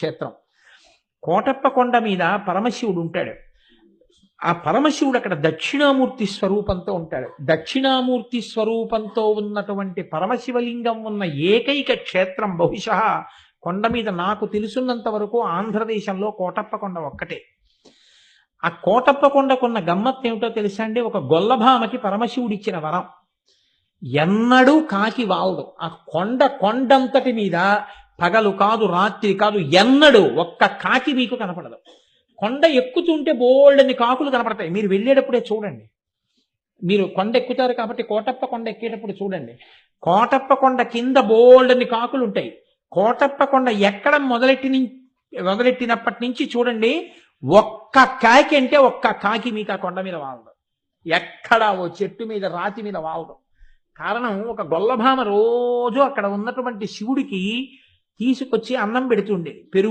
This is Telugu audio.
క్షేత్రం. కోటప్ప కొండ మీద పరమశివుడు ఉంటాడు. ఆ పరమశివుడు అక్కడ దక్షిణామూర్తి స్వరూపంతో ఉంటాడు. దక్షిణామూర్తి స్వరూపంతో ఉన్నటువంటి పరమశివలింగం ఉన్న ఏకైక క్షేత్రం బహుశా కొండ మీద నాకు తెలుసున్నంత వరకు ఆంధ్రదేశంలో కోటప్ప కొండ ఒక్కటే. ఆ కోటప్ప కొండకున్న గమ్మత్ ఏమిటో తెలుసా అండి? ఒక గొల్లభామకి పరమశివుడు ఇచ్చిన వరం. ఎన్నడూ కాకి వాలదు ఆ కొండ కొండంతటి మీద పగలు కాదు రాత్రి కాదు ఎన్నడూ ఒక్క కాకి మీకు కనపడదు. కొండ ఎక్కుతుంటే బోల్డని కాకులు కనపడతాయి. మీరు వెళ్ళేటప్పుడే చూడండి. మీరు కొండ ఎక్కుతారు కాబట్టి కోటప్ప కొండ ఎక్కేటప్పుడు చూడండి. కోటప్ప కొండ కింద బోల్డని కాకులు ఉంటాయి. కోటప్ప కొండ ఎక్కడం మొదలెట్టి మొదలెట్టినప్పటి నుంచి చూడండి ఒక్క కాకి అంటే ఒక్క కాకి మీకు ఆ కొండ మీద వాలదు ఎక్కడ ఓ చెట్టు మీద రాతి మీద వాలదు కారణం ఒక గొల్లభామ రోజు అక్కడ ఉన్నటువంటి శివుడికి తీసుకొచ్చి అన్నం పెడుతుండేది. పెరుగు